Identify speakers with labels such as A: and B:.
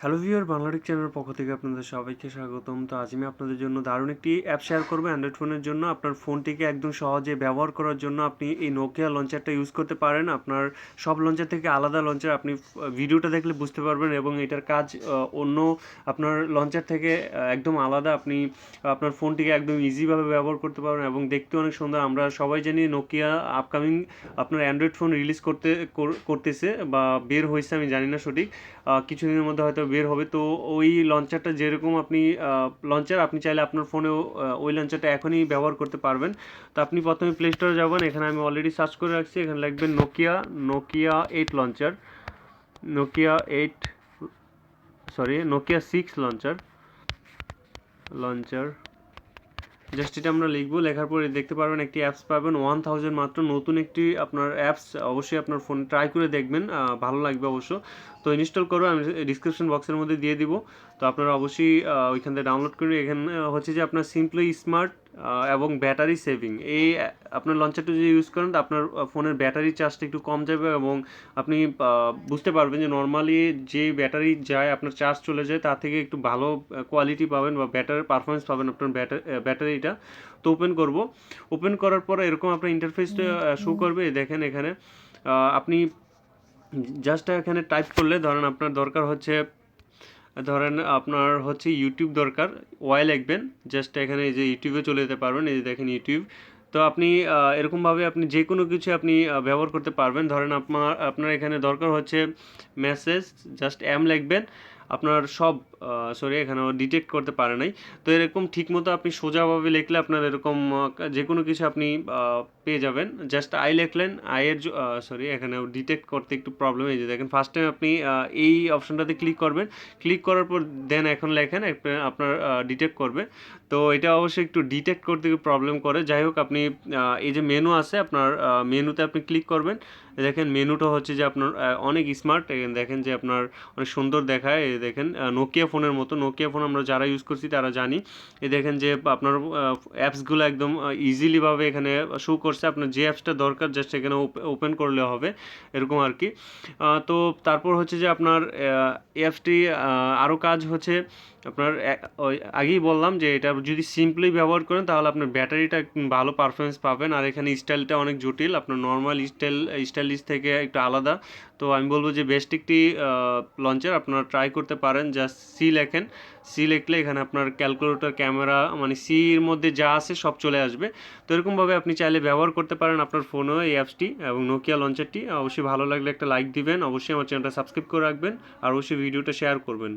A: Hello viewer বাংলাটিক চ্যানেলের পক্ষ থেকে আপনাদের সবাইকে স্বাগতম। তো আজ আমি আপনাদের জন্য দারুণ একটি অ্যাপ শেয়ার করব অ্যান্ড্রয়েড ফোনের জন্য। আপনার ফোনটিকে একদম সহজে ব্যবহার করার জন্য আপনি এই নোকিয়া লঞ্চারটা ইউজ করতে পারেন। আপনার সব লঞ্চার থেকে আলাদা লঞ্চার আপনি ভিডিওটা দেখলে বুঝতে পারবেন এবং এটার কাজ অন্য আপনার লঞ্চার থেকে একদম আলাদা আপনি আপনার ফোনটিকে একদম ইজিভাবে ব্যবহার করতে পারবেন এবং দেখতে অনেক সুন্দর। আমরা সবাই জানি নোকিয়া আপকামিং আপনার অ্যান্ড্রয়েড ফোন রিলিজ করতে করতেছে বা বের হয়েছে, আমি জানি না সঠিক। কিছুদিনের মধ্যে হয়তো বের হবে। তো ওই লঞ্চারটা যেরকম আপনি লঞ্চার আপনি চাইলে আপনার ফোনেও ওই লঞ্চারটা এখনই ব্যবহার করতে পারবেন। তো আপনি প্রথমে প্লে স্টোরে যাবেন, এখানে আমি অলরেডি সার্চ করে রাখছি। এখানে লিখবেন Nokia Nokia eight launcher Nokia eight sorry Nokia six launcher launcher just এটা আমরা লিখব। লেখার পরে দেখতে পারবেন একটি অ্যাপস পাবেন। ওয়ান থাউজেন্ড মাত্র নতুন একটি আপনার অ্যাপস অবশ্যই আপনার ফোন ট্রাই করে দেখবেন। ভালো লাগবে অবশ্য। তো ইনস্টল করো, আমি ডিসক্রিপশন বক্সের মধ্যে দিয়ে দিব। তো আপনারা অবশ্যই ওইখান থেকে ডাউনলোড করে এখানে হচ্ছে যে আপনার সিম্পলি স্মার্ট এবং ব্যাটারি সেভিং এই আপনার লঞ্চারটা যদি ইউজ করেন তো আপনার ফোনের ব্যাটারি চার্জটা একটু কম যাবে এবং আপনি বুঝতে পারবেন যে নর্মালি যে ব্যাটারি যায় আপনার চার্জ চলে যায় তার থেকে একটু ভালো কোয়ালিটি পাবেন বা ব্যাটার পারফরমেন্স পাবেন আপনার ব্যাটারি ব্যাটারিটা। তো ওপেন করব। ওপেন করার পর এরকম আপনার ইন্টারফেসটা শো করবে। দেখেন এখানে আপনি জাস্ট এখানে টাইপ করলে ধরেন আপনার দরকার হচ্ছে ধরেন আপনার হচ্ছে ইউটিউব দরকার। ওয়াই লিখবেন জাস্ট এখানে এই যে ইউটিউবে চলে যেতে পারবেন, এই যে দেখেন ইউটিউব তো আপনি এরকমভাবে আপনি যে কোনো কিছু আপনি ব্যবহার করতে পারবেন। ধরেন আপনার আপনার এখানে দরকার হচ্ছে মেসেজ জাস্ট অ্যাম লিখবেন। আপনার সব সরি এখানে ডিটেক্ট করতে পারে নাই। তো এরকম ঠিকমতো আপনি সোজাভাবে লিখলে আপনার এরকম যে কোনো কিছু আপনি পেয়ে যাবেন। জাস্ট আই লিখলেন আইয়ের সরি এখানে ডিটেক্ট করতে একটু প্রবলেম এই যে দেখেন ফার্স্ট টাইম আপনি এই অপশনটাতে ক্লিক করবেন। ক্লিক করার পর দেন এখন লেখেন আপনার ডিটেক্ট করবে। তো এটা অবশ্যই একটু ডিটেক্ট করতে প্রবলেম করে। যাই হোক, আপনি এই যে মেনু আছে, আপনার মেনুতে আপনি ক্লিক করবেন। দেখেন মেনুটা হচ্ছে যে আপনার অনেক স্মার্ট দেখেন যে আপনার অনেক সুন্দর দেখায়। দেখেন নোকিয়া ফোনের মতো নোকিয়া ফোন আমরা যারা ইউজ করছি তারা জানি। এ দেখেন যে, আপনার অ্যাপসগুলো একদম ইজিলিভাবে এখানে শো করছে। আপনার যে অ্যাপসটা দরকার জাস্ট এখানে ওপেন করলে হবে, এরকম আর কি। তো তারপর হচ্ছে যে আপনার অ্যাপসটি আরও কাজ হচ্ছে, আপনার আগেই বললাম যে এটা যদি সিম্পলি ব্যবহার করেন, তাহলে আপনার ব্যাটারিটা ভালো পারফরমেন্স পাবেন। আর এখানে স্টাইলটা অনেক জটিল, আপনার নর্মাল স্টাইল স্টাইলিশ থেকে একটু আলাদা। তো আমি বলব যে বেস্ট একটি লঞ্চার আপনারা ট্রাই করতে পারেন জাস্ট সি লেখেন। সি লিখলে এখানে আপনার ক্যালকুলেটর ক্যামেরা মানে সির মধ্যে যা আছে সব চলে আসবে। তো এরকমভাবে আপনি চাইলে ব্যবহার করতে পারেন আপনার ফোনেও এই অ্যাপসটি এবং নোকিয়া লঞ্চারটি অবশ্যই ভালো লাগলে একটা লাইক দিবেন। অবশ্যই আমার চ্যানেলটা সাবস্ক্রাইব করে রাখবেন। আর অবশ্যই ভিডিওটা শেয়ার করবেন।